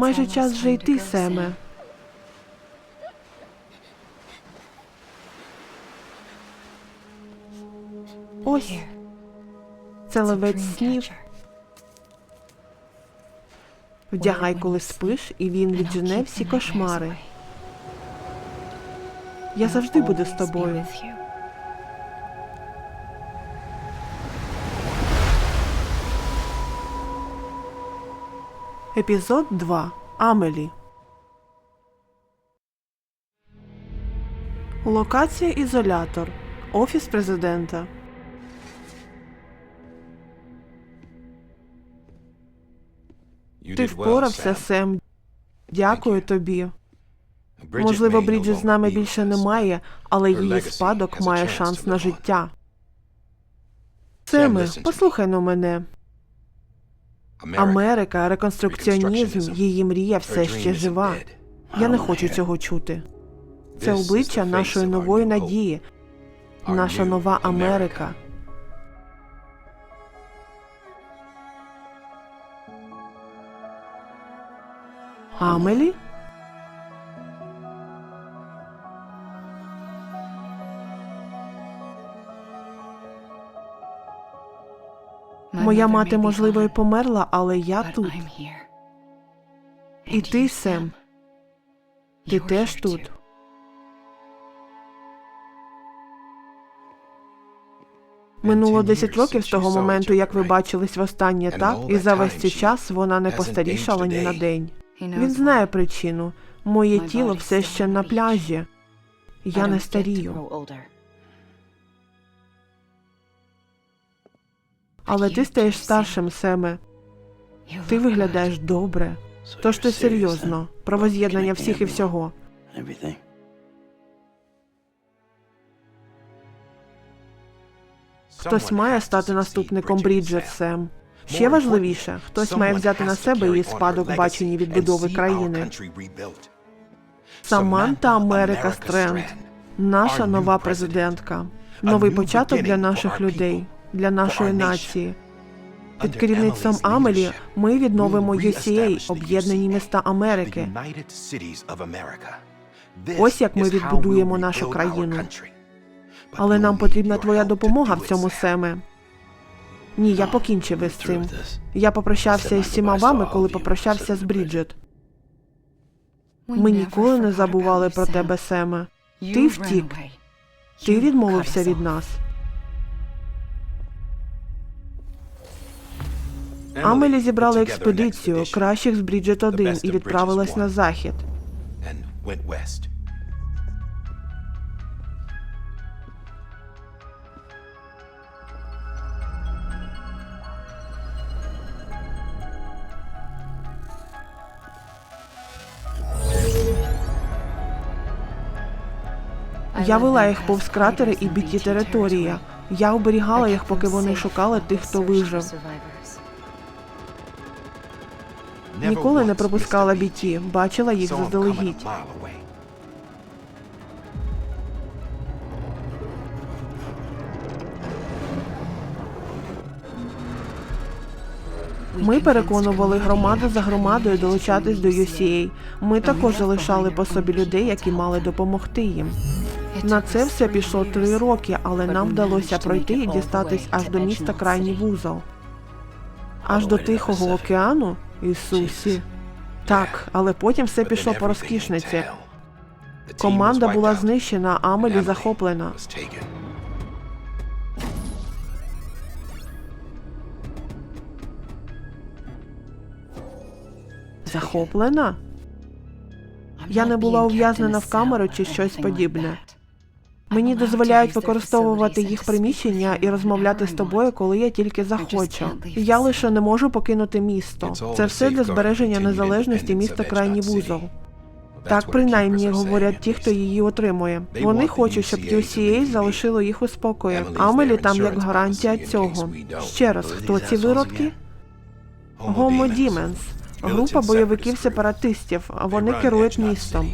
Майже час вже йти, Семе. Ось це ловець снів. Вдягай, коли спиш, і він віджене всі кошмари. Я завжди буду з тобою. Епізод 2. Амелі. Локація ізолятор. Офіс президента. Ти впорався, Сем. Дякую тобі. Можливо, Бріджит з нами більше немає, але її спадок має шанс на життя. Семе, послухай на мене. Америка, реконструкціонізм, її мрія все ще жива. Я не хочу цього чути. Це обличчя нашої нової надії, наша нова Америка. Амелі? Моя мати, можливо, і померла, але я тут. І ти, Сем, ти теж тут. Минуло 10 років з того моменту, як ви бачились востаннє, так? І за весь цей час вона не постарішала ні на день. Він знає причину. Моє тіло все ще на пляжі. Я не старію. Але ти стаєш старшим, Семе. Ти виглядаєш добре. Тож ти серйозно про воз'єднання всіх і всього. Хтось має стати наступником Бріджет, Сем. Ще важливіше, хтось має взяти на себе її спадок бачення відбудови країни. Саманта Америка Стренд, наша нова президентка. Новий початок для наших людей, для нашої нації. Під керівництвом Амелі ми відновимо UCA, об'єднані міста Америки. Ось як ми відбудуємо нашу країну. Але нам потрібна твоя допомога в цьому, Семе. Ні, я покінчив із цим. Я попрощався із всіма вами, коли попрощався з Бріджет. Ми ніколи не забували про тебе, Семе. Ти втік. Ти відмовився від нас. Амелі зібрала експедицію кращих з Бріджет 1 і відправилась на захід. Я вела їх повз кратери і біті території. Я оберігала їх, поки вони шукали тих, хто вижив. Ніколи не пропускала біті, бачила їх заздалегідь. Ми переконували громаду за громадою долучатись до UCA. Ми також залишали по собі людей, які мали допомогти їм. На це все пішло три роки, але нам вдалося пройти і дістатись аж до міста крайній вузол. Аж до Тихого океану? Ісусі. Так, але потім все пішло по розкішниці. Команда була знищена, а Амелі захоплена. Захоплена? Я не була ув'язнена в камеру чи щось подібне. Мені дозволяють використовувати їх приміщення і розмовляти з тобою, коли я тільки захочу. Я лише не можу покинути місто. Це все для збереження незалежності міста крайній вузол. Так принаймні говорять ті, хто її отримує. Вони хочуть, щоб UCA залишило їх у спокої. Амелі там як гарантія цього. Ще раз, хто ці виродки? Гомо Діменс. Група бойовиків сепаратистів. Вони керують містом.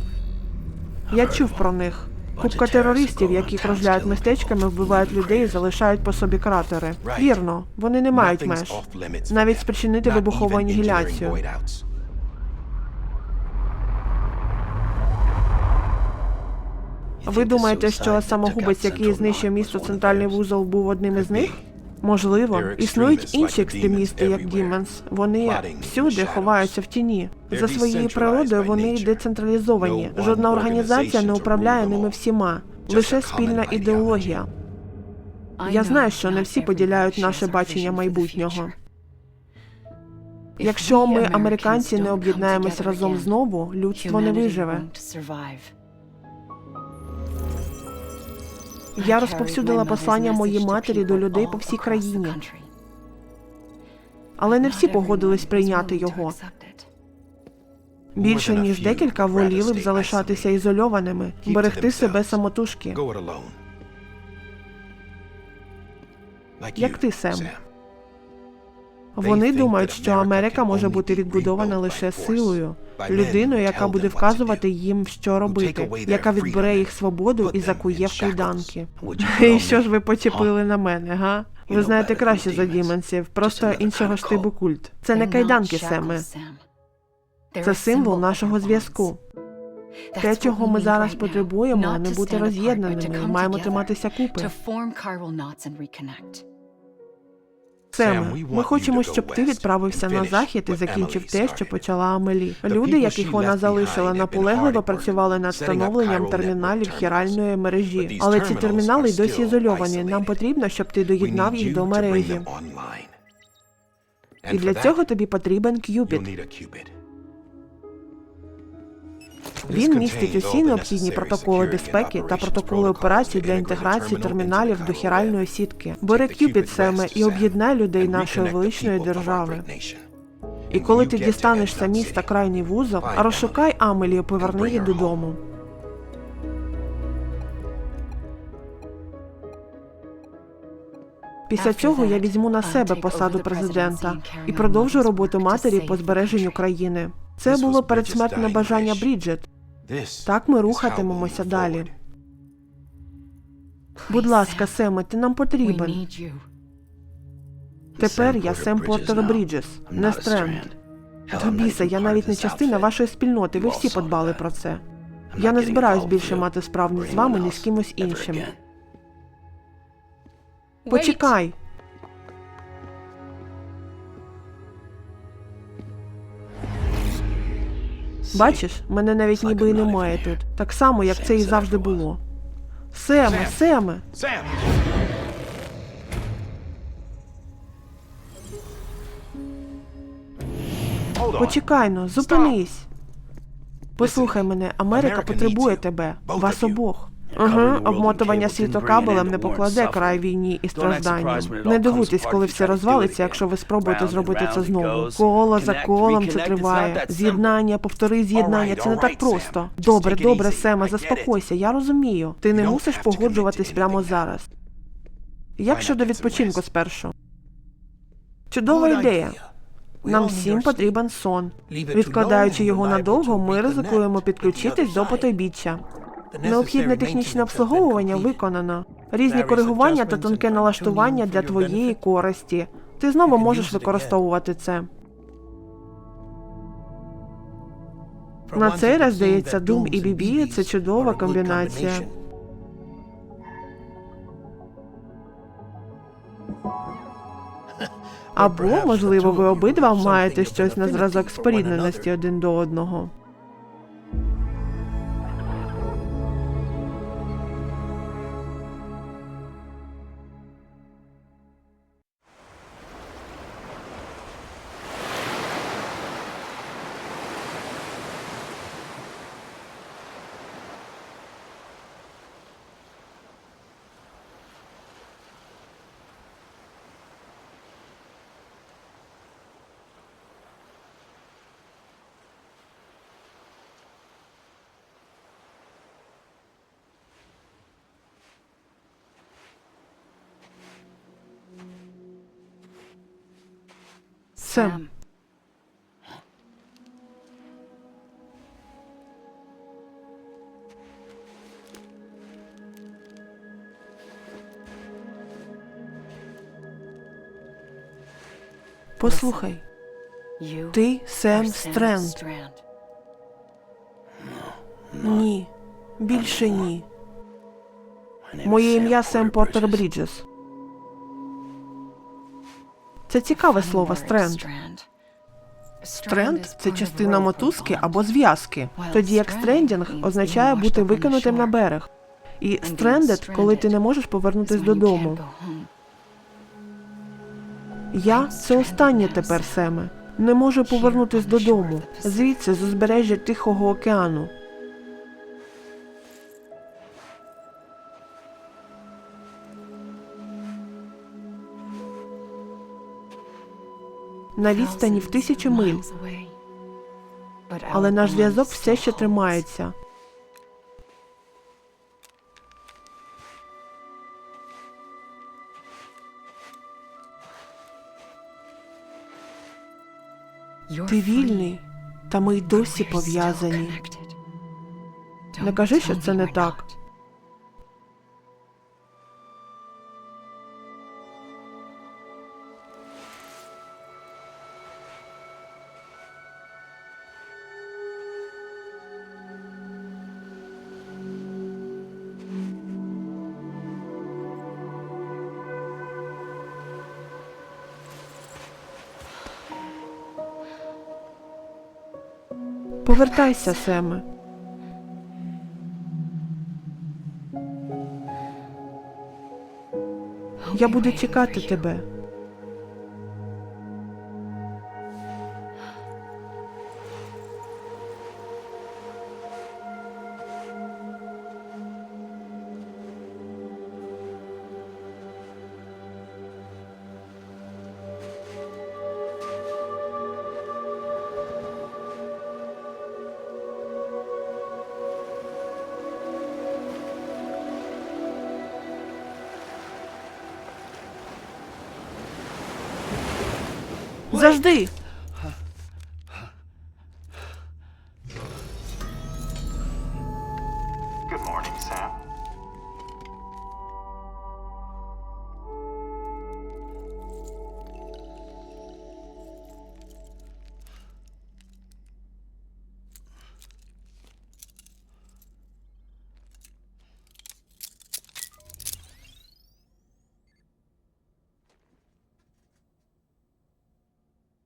Я чув про них. Купка терористів, які кружляють містечками, вбивають людей і залишають по собі кратери. Вірно, вони не мають меж. Навіть спричинити вибухову анігіляцію. Ви думаєте, що самогубець, який знищив місто центральний вузол, був одним із них? Можливо, існують інші екстремісти, як Діменс. Вони всюди ховаються в тіні. За своєю природою вони децентралізовані. Жодна організація не управляє ними всіма. Лише спільна ідеологія. Я знаю, що не всі поділяють наше бачення майбутнього. Якщо ми, американці, не об'єднаємось разом знову, людство не виживе. Я розповсюдила послання моїй матері до людей по всій країні, але не всі погодились прийняти його. Більше ніж декілька воліли б залишатися ізольованими, берегти себе самотужки. Як ти, Сем. Вони думають, що Америка може бути відбудована лише силою, людиною, яка буде вказувати їм, що робити, яка відбере їх свободу і закує в кайданки. І що ж ви почепили на мене, га? Ви знаєте краще за діменсів, просто іншого штибу культ. Це не кайданки, Семе. Це символ нашого зв'язку. Те, чого ми зараз потребуємо, не бути роз'єднаними, маємо триматися купи. Семе, ми хочемо, щоб ти відправився на захід і закінчив те, що почала Амелі. Люди, яких вона залишила, наполегливо працювали над встановленням терміналів хіральної мережі. Але ці термінали досі ізольовані. Нам потрібно, щоб ти доєднав їх до мережі. І для цього тобі потрібен К'юпід. Він містить усі необхідні протоколи безпеки та протоколи операцій для інтеграції терміналів до хіральної сітки. Бери К'юпід Семе і об'єднай людей нашої величної держави. І коли ти дістанешся міста крайній вузол, розшукай Амелі і поверни її додому. Після цього я візьму на себе посаду президента і продовжу роботу матері по збереженню країни. Це було передсмертне бажання Бріджит. Так ми рухатимемося далі. Будь ласка, Семе, ти нам потрібен. Тепер я Сем Портер Бріджес, не Стренд. До біса, я навіть не частина вашої спільноти, ви всі подбали про це. Я не збираюсь більше мати справ ні з вами, ні з кимось іншим. Почекай. Бачиш, мене навіть ніби і немає тут. Так само, як це і завжди було. Семе, Семе. Почекай но, зупинись. Послухай мене, Америка потребує тебе, вас обох. Обмотування світокабелем не покладе край війні і стражданням. Не дивуйтесь, коли все розвалиться, якщо ви спробуєте зробити це знову. Коло за колом це триває. З'єднання, повтори з'єднання. Це не так просто. Добре, добре, Сема, заспокойся. Я розумію. Ти не мусиш погоджуватись прямо зараз. Як щодо відпочинку спершу? Чудова ідея. Нам всім потрібен сон. Відкладаючи його надовго, ми ризикуємо підключитись до потойбіччя. Необхідне технічне обслуговування виконано. Різні коригування та тонке налаштування для твоєї користі. Ти знову можеш використовувати це. На цей раз, здається, Doom і BB – це чудова комбінація. Або, можливо, ви обидва маєте щось на зразок спорідненості один до одного. Сем, послухай, ти Сем Стренд. Ні, більше ні. Моє ім'я Сем Портер Бріджес. Це цікаве слово стренд. Стренд це частина мотузки або зв'язки, тоді як стрендінг означає бути викинутим на берег. І стрендед, коли ти не можеш повернутись додому. Я це останнє тепер, Семе. Не можу повернутись додому. Звідси з узбережжя Тихого океану. На відстані в тисячі миль, але наш зв'язок все ще тримається. Ти вільний, та ми й досі пов'язані. Не кажи, що це не так. Повертайся, Семе. Я буду чекати тебе. Завжди. Good morning, Sam.